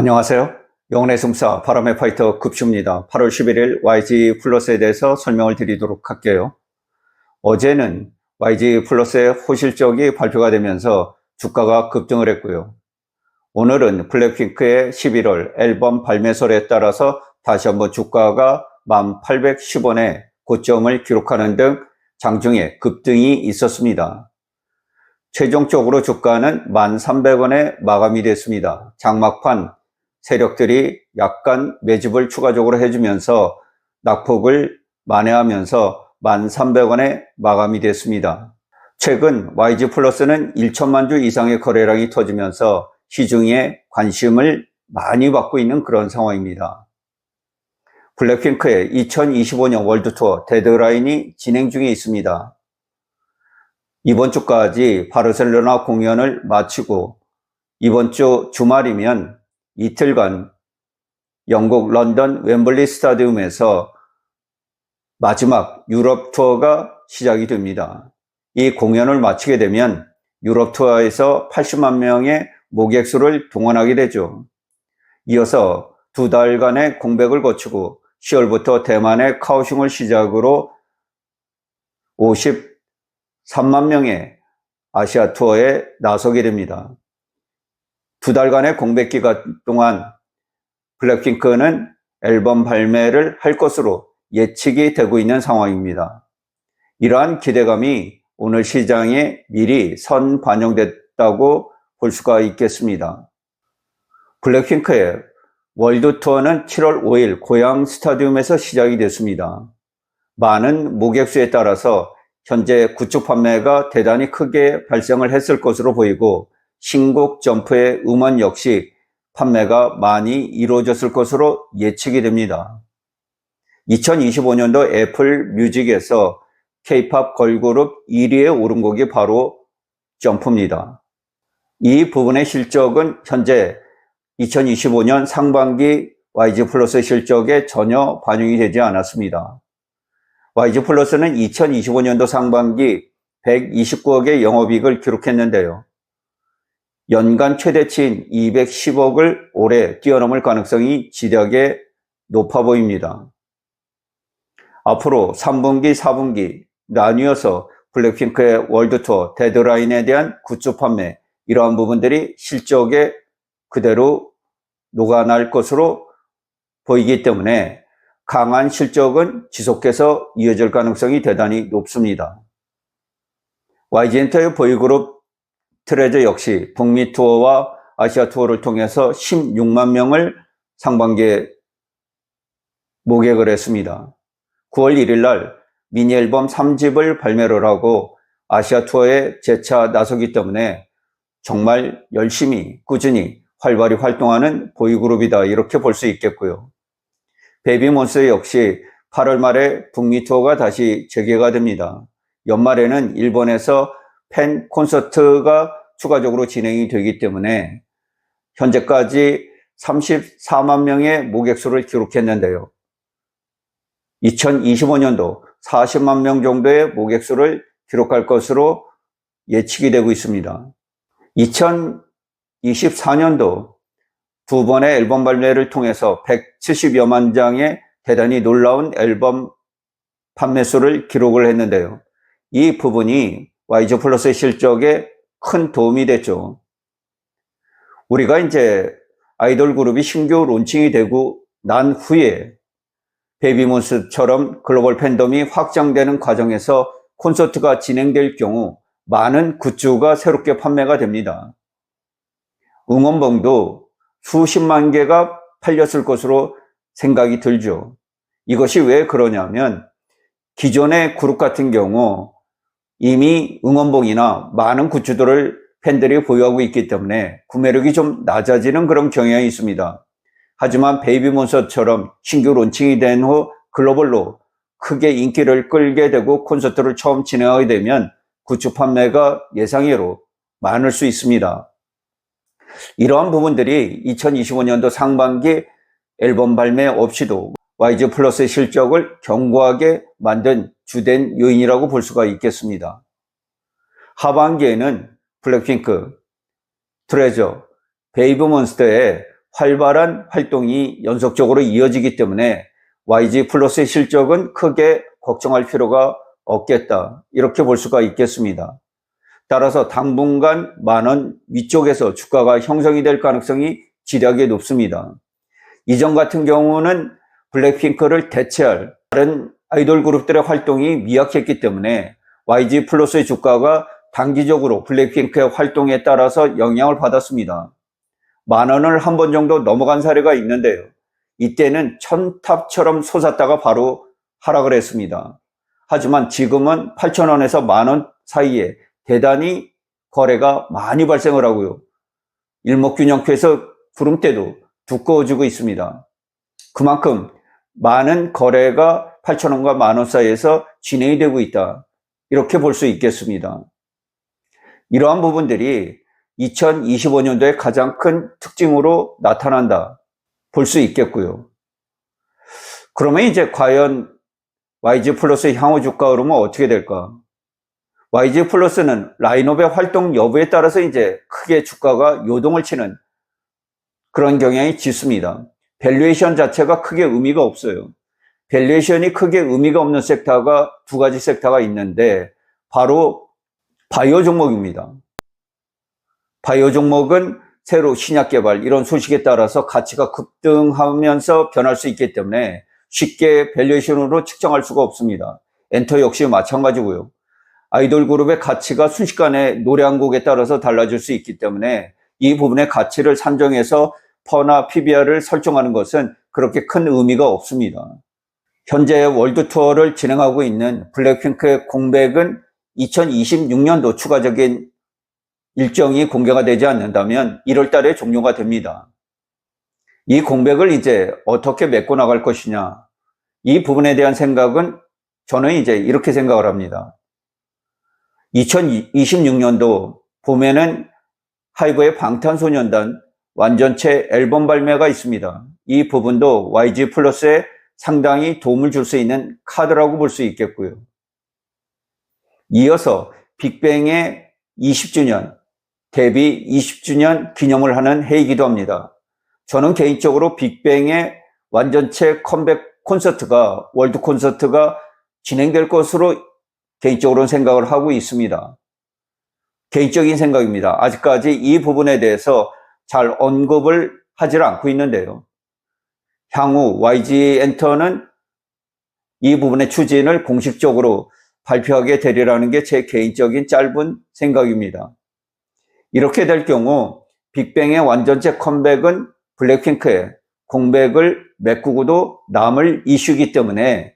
안녕하세요. 영혼의 숨사 바람의 파이터 급슈입니다. 8월 11일 YG 플러스에 대해서 설명을 드리도록 할게요. 어제는 YG 플러스의 호실적이 발표가 되면서 주가가 급등을 했고요. 오늘은 블랙핑크의 11월 앨범 발매설에 따라서 다시 한번 주가가 1810원에 고점을 기록하는 등 장중에 급등이 있었습니다. 최종적으로 주가는 1300원에 마감이 됐습니다. 장막판 세력들이 약간 매집을 추가적으로 해주면서 낙폭을 만회하면서 1,300원에 마감이 됐습니다. 최근 YG 플러스는 1천만 주 이상의 거래량이 터지면서 시중에 관심을 많이 받고 있는 그런 상황입니다. 블랙핑크의 2025년 월드 투어 데드라인이 진행 중에 있습니다. 이번 주까지 바르셀로나 공연을 마치고 이번 주 주말이면 이틀간 영국 런던 웸블리 스타디움에서 마지막 유럽 투어가 시작이 됩니다. 이 공연을 마치게 되면 유럽 투어에서 80만 명의 모객 수를 동원하게 되죠. 이어서 두 달간의 공백을 거치고 10월부터 대만의 카오슝을 시작으로 53만 명의 아시아 투어에 나서게 됩니다. 두 달간의 공백 기간 동안 블랙핑크는 앨범 발매를 할 것으로 예측이 되고 있는 상황입니다. 이러한 기대감이 오늘 시장에 미리 선 반영됐다고 볼 수가 있겠습니다. 블랙핑크의 월드 투어는 7월 5일 고향 스타디움에서 시작이 됐습니다. 많은 모객수에 따라서 현재 구축 판매가 대단히 크게 발생을 했을 것으로 보이고 신곡 점프의 음원 역시 판매가 많이 이루어졌을 것으로 예측이 됩니다. 2025년도 애플 뮤직에서 K-팝 걸그룹 1위에 오른 곡이 바로 점프입니다. 이 부분의 실적은 현재 2025년 상반기 YG 플러스 실적에 전혀 반영이 되지 않았습니다. YG 플러스는 2025년도 상반기 129억의 영업이익을 기록했는데요. 연간 최대치인 210억을 올해 뛰어넘을 가능성이 지대하게 높아 보입니다. 앞으로 3분기, 4분기 나뉘어서 블랙핑크의 월드투어 데드라인에 대한 굿즈 판매 이러한 부분들이 실적에 그대로 녹아날 것으로 보이기 때문에 강한 실적은 지속해서 이어질 가능성이 대단히 높습니다. YG엔터의 보이그룹 트레저 역시 북미 투어와 아시아 투어를 통해서 16만 명을 상반기에 모객을 했습니다. 9월 1일 날 미니 앨범 3집을 발매를 하고 아시아 투어에 재차 나서기 때문에 정말 열심히 꾸준히 활발히 활동하는 보이그룹이다 이렇게 볼 수 있겠고요. 베이비몬스 역시 8월 말에 북미 투어가 다시 재개가 됩니다. 연말에는 일본에서 팬 콘서트가 추가적으로 진행이 되기 때문에 현재까지 34만 명의 모객수를 기록했는데요. 2025년도 40만 명 정도의 모객수를 기록할 것으로 예측이 되고 있습니다. 2024년도 두 번의 앨범 발매를 통해서 170여만 장의 대단히 놀라운 앨범 판매수를 기록을 했는데요. 이 부분이 YG 플러스의 실적에 큰 도움이 됐죠. 우리가 이제 아이돌 그룹이 신규 론칭이 되고 난 후에 베이비몬스처럼 글로벌 팬덤이 확장되는 과정에서 콘서트가 진행될 경우 많은 굿즈가 새롭게 판매가 됩니다. 응원봉도 수십만 개가 팔렸을 것으로 생각이 들죠. 이것이 왜 그러냐면 기존의 그룹 같은 경우 이미 응원봉이나 많은 굿즈들을 팬들이 보유하고 있기 때문에 구매력이 좀 낮아지는 그런 경향이 있습니다. 하지만 베이비몬스터처럼 신규 론칭이 된 후 글로벌로 크게 인기를 끌게 되고 콘서트를 처음 진행하게 되면 굿즈 판매가 예상외로 많을 수 있습니다. 이러한 부분들이 2025년도 상반기 앨범 발매 없이도 YG 플러스의 실적을 견고하게 만든 주된 요인이라고 볼 수가 있겠습니다. 하반기에는 블랙핑크, 트레저, 베이브 몬스터의 활발한 활동이 연속적으로 이어지기 때문에 YG 플러스의 실적은 크게 걱정할 필요가 없겠다. 이렇게 볼 수가 있겠습니다. 따라서 당분간 만원 위쪽에서 주가가 형성이 될 가능성이 지대하게 높습니다. 이전 같은 경우는 블랙핑크를 대체할 다른 아이돌 그룹들의 활동이 미약했기 때문에 YG 플러스의 주가가 단기적으로 블랙핑크의 활동에 따라서 영향을 받았습니다. 만 원을 한 번 정도 넘어간 사례가 있는데요. 이때는 천탑처럼 솟았다가 바로 하락을 했습니다. 하지만 지금은 8천원에서 만 원 사이에 대단히 거래가 많이 발생을 하고요. 일목균형표에서 구름대도 두꺼워지고 있습니다. 그만큼 많은 거래가 8천 원과 만 원 사이에서 진행이 되고 있다. 이렇게 볼 수 있겠습니다. 이러한 부분들이 2025년도의 가장 큰 특징으로 나타난다. 볼 수 있겠고요. 그러면 이제 과연 YG 플러스의 향후 주가 흐름은 어떻게 될까? YG 플러스는 라인업의 활동 여부에 따라서 이제 크게 주가가 요동을 치는 그런 경향이 짙습니다. 밸류에이션 자체가 크게 의미가 없어요. 밸류에이션이 크게 의미가 없는 섹터가 두 가지 섹터가 있는데 바로 바이오 종목입니다. 바이오 종목은 새로 신약 개발 이런 소식에 따라서 가치가 급등하면서 변할 수 있기 때문에 쉽게 밸류에이션으로 측정할 수가 없습니다. 엔터 역시 마찬가지고요. 아이돌 그룹의 가치가 순식간에 노래 한 곡에 따라서 달라질 수 있기 때문에 이 부분의 가치를 산정해서 퍼나 PBR을 설정하는 것은 그렇게 큰 의미가 없습니다. 현재 월드 투어를 진행하고 있는 블랙핑크의 공백은 2026년도 추가적인 일정이 공개가 되지 않는다면 1월 달에 종료가 됩니다. 이 공백을 이제 어떻게 메꿔 나갈 것이냐. 이 부분에 대한 생각은 저는 이제 이렇게 생각을 합니다. 2026년도 봄에는 하이브의 방탄소년단 완전체 앨범 발매가 있습니다. 이 부분도 YG 플러스에 상당히 도움을 줄 수 있는 카드라고 볼 수 있겠고요. 이어서 빅뱅의 20주년, 데뷔 20주년 기념을 하는 해이기도 합니다. 저는 개인적으로 빅뱅의 완전체 컴백 콘서트가, 월드 콘서트가 진행될 것으로 개인적으로는 생각을 하고 있습니다. 개인적인 생각입니다. 아직까지 이 부분에 대해서 잘 언급을 하질 않고 있는데요. 향후 YG 엔터는 이 부분의 추진을 공식적으로 발표하게 되리라는 게 제 개인적인 짧은 생각입니다. 이렇게 될 경우 빅뱅의 완전체 컴백은 블랙핑크의 공백을 메꾸고도 남을 이슈이기 때문에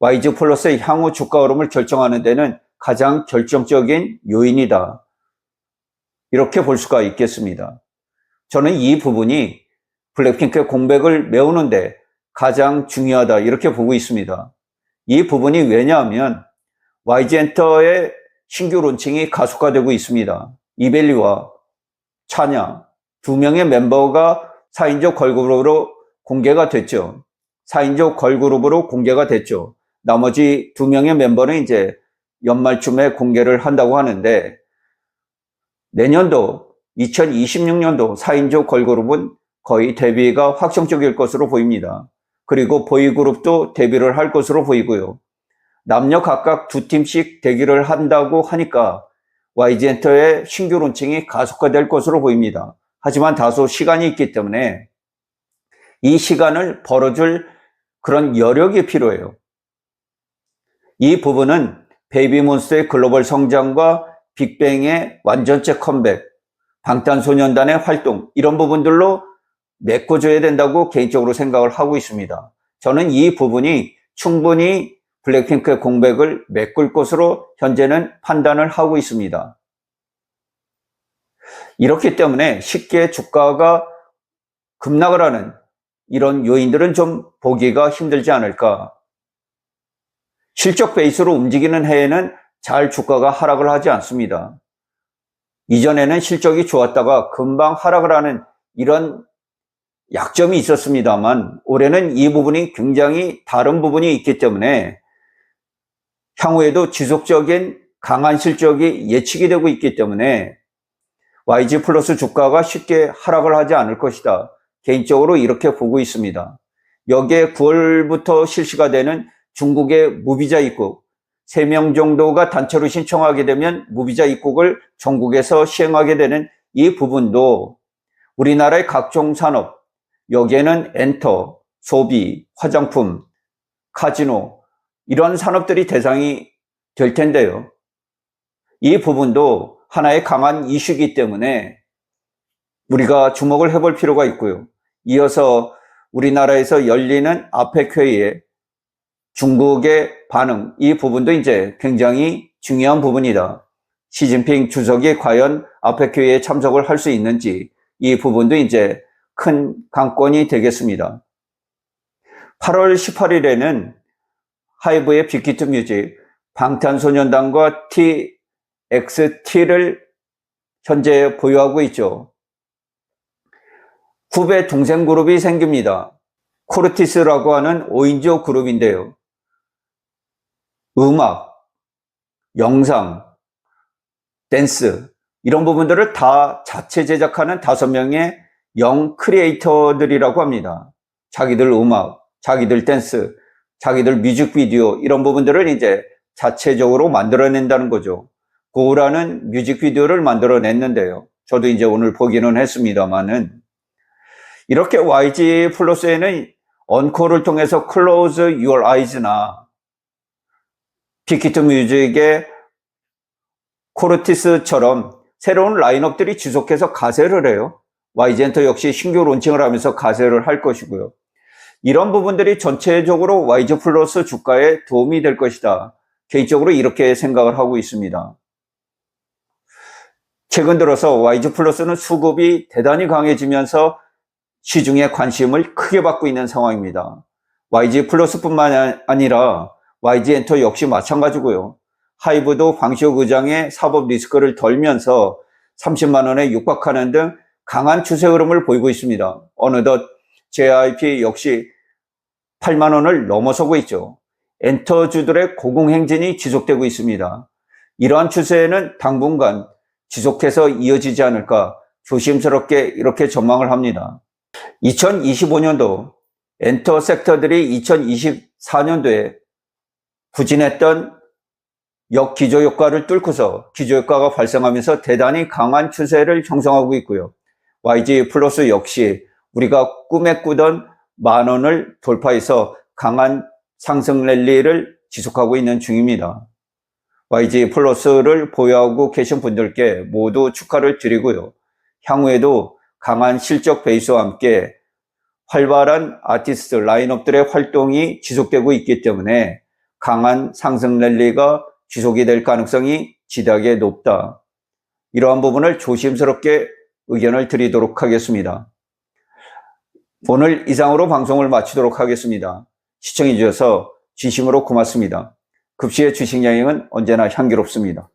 YG 플러스의 향후 주가 흐름을 결정하는 데는 가장 결정적인 요인이다. 이렇게 볼 수가 있겠습니다. 저는 이 부분이 블랙핑크의 공백을 메우는데 가장 중요하다 이렇게 보고 있습니다. 이 부분이 왜냐하면 YG 엔터의 신규 론칭이 가속화되고 있습니다. 이벨리와 차냐 두 명의 멤버가 4인조 걸그룹으로 공개가 됐죠. 4인조 걸그룹으로 공개가 됐죠. 나머지 두 명의 멤버는 이제 연말쯤에 공개를 한다고 하는데 내년도 2026년도 4인조 걸그룹은 거의 데뷔가 확정적일 것으로 보입니다. 그리고 보이그룹도 데뷔를 할 것으로 보이고요. 남녀 각각 두 팀씩 대기를 한다고 하니까 YG엔터의 신규 론칭이 가속화될 것으로 보입니다. 하지만 다소 시간이 있기 때문에 이 시간을 벌어줄 그런 여력이 필요해요. 이 부분은 베이비몬스터의 글로벌 성장과 빅뱅의 완전체 컴백, 방탄소년단의 활동 이런 부분들로 메꿔줘야 된다고 개인적으로 생각을 하고 있습니다. 저는 이 부분이 충분히 블랙핑크의 공백을 메꿀 것으로 현재는 판단을 하고 있습니다. 이렇기 때문에 쉽게 주가가 급락을 하는 이런 요인들은 좀 보기가 힘들지 않을까. 실적 베이스로 움직이는 해에는 잘 주가가 하락을 하지 않습니다. 이전에는 실적이 좋았다가 금방 하락을 하는 이런 약점이 있었습니다만 올해는 이 부분이 굉장히 다른 부분이 있기 때문에 향후에도 지속적인 강한 실적이 예측이 되고 있기 때문에 YG 플러스 주가가 쉽게 하락을 하지 않을 것이다. 개인적으로 이렇게 보고 있습니다. 여기에 9월부터 실시가 되는 중국의 무비자 입국, 3명 정도가 단체로 신청하게 되면 무비자 입국을 전국에서 시행하게 되는 이 부분도 우리나라의 각종 산업, 여기에는 엔터, 소비, 화장품, 카지노, 이런 산업들이 대상이 될 텐데요. 이 부분도 하나의 강한 이슈이기 때문에 우리가 주목을 해볼 필요가 있고요. 이어서 우리나라에서 열리는 아펙 회의에 중국의 반응, 이 부분도 이제 굉장히 중요한 부분이다. 시진핑 주석이 과연 아펙 회의에 참석을 할 수 있는지 이 부분도 이제 큰 관건이 되겠습니다. 8월 18일에는 하이브의 빅히트 뮤직, 방탄소년단과 TXT를 현재 보유하고 있죠. 후배 동생 그룹이 생깁니다. 코르티스라고 하는 5인조 그룹인데요. 음악, 영상, 댄스, 이런 부분들을 다 자체 제작하는 다섯 명의 영 크리에이터들이라고 합니다. 자기들 음악, 자기들 댄스, 자기들 뮤직비디오, 이런 부분들을 이제 자체적으로 만들어낸다는 거죠. 고우라는 뮤직비디오를 만들어냈는데요. 저도 이제 오늘 보기는 했습니다만은 이렇게 YG 플러스에는 언코를 통해서 Close Your Eyes나 빅히트 뮤직의 코르티스처럼 새로운 라인업들이 지속해서 가세를 해요. YG엔터 역시 신규 론칭을 하면서 가세를 할 것이고요. 이런 부분들이 전체적으로 YG 플러스 주가에 도움이 될 것이다. 개인적으로 이렇게 생각을 하고 있습니다. 최근 들어서 YG 플러스는 수급이 대단히 강해지면서 시중의 관심을 크게 받고 있는 상황입니다. YG 플러스뿐만 아니라 YG 엔터 역시 마찬가지고요. 하이브도 광시호 의장의 사법 리스크를 덜면서 30만 원에 육박하는 등 강한 추세 흐름을 보이고 있습니다. 어느덧 JIP 역시 8만 원을 넘어서고 있죠. 엔터주들의 고공행진이 지속되고 있습니다. 이러한 추세는 당분간 지속해서 이어지지 않을까 조심스럽게 이렇게 전망을 합니다. 2025년도 엔터 섹터들이 2024년도에 부진했던 역기조 효과를 뚫고서 기조 효과가 발생하면서 대단히 강한 추세를 형성하고 있고요. YG 플러스 역시 우리가 꿈에 꾸던 만 원을 돌파해서 강한 상승 랠리를 지속하고 있는 중입니다. YG 플러스를 보유하고 계신 분들께 모두 축하를 드리고요. 향후에도 강한 실적 베이스와 함께 활발한 아티스트 라인업들의 활동이 지속되고 있기 때문에 강한 상승 랠리가 지속이 될 가능성이 지대하게 높다. 이러한 부분을 조심스럽게 의견을 드리도록 하겠습니다. 오늘 이상으로 방송을 마치도록 하겠습니다. 시청해 주셔서 진심으로 고맙습니다. 급시의 주식 여행은 언제나 향기롭습니다.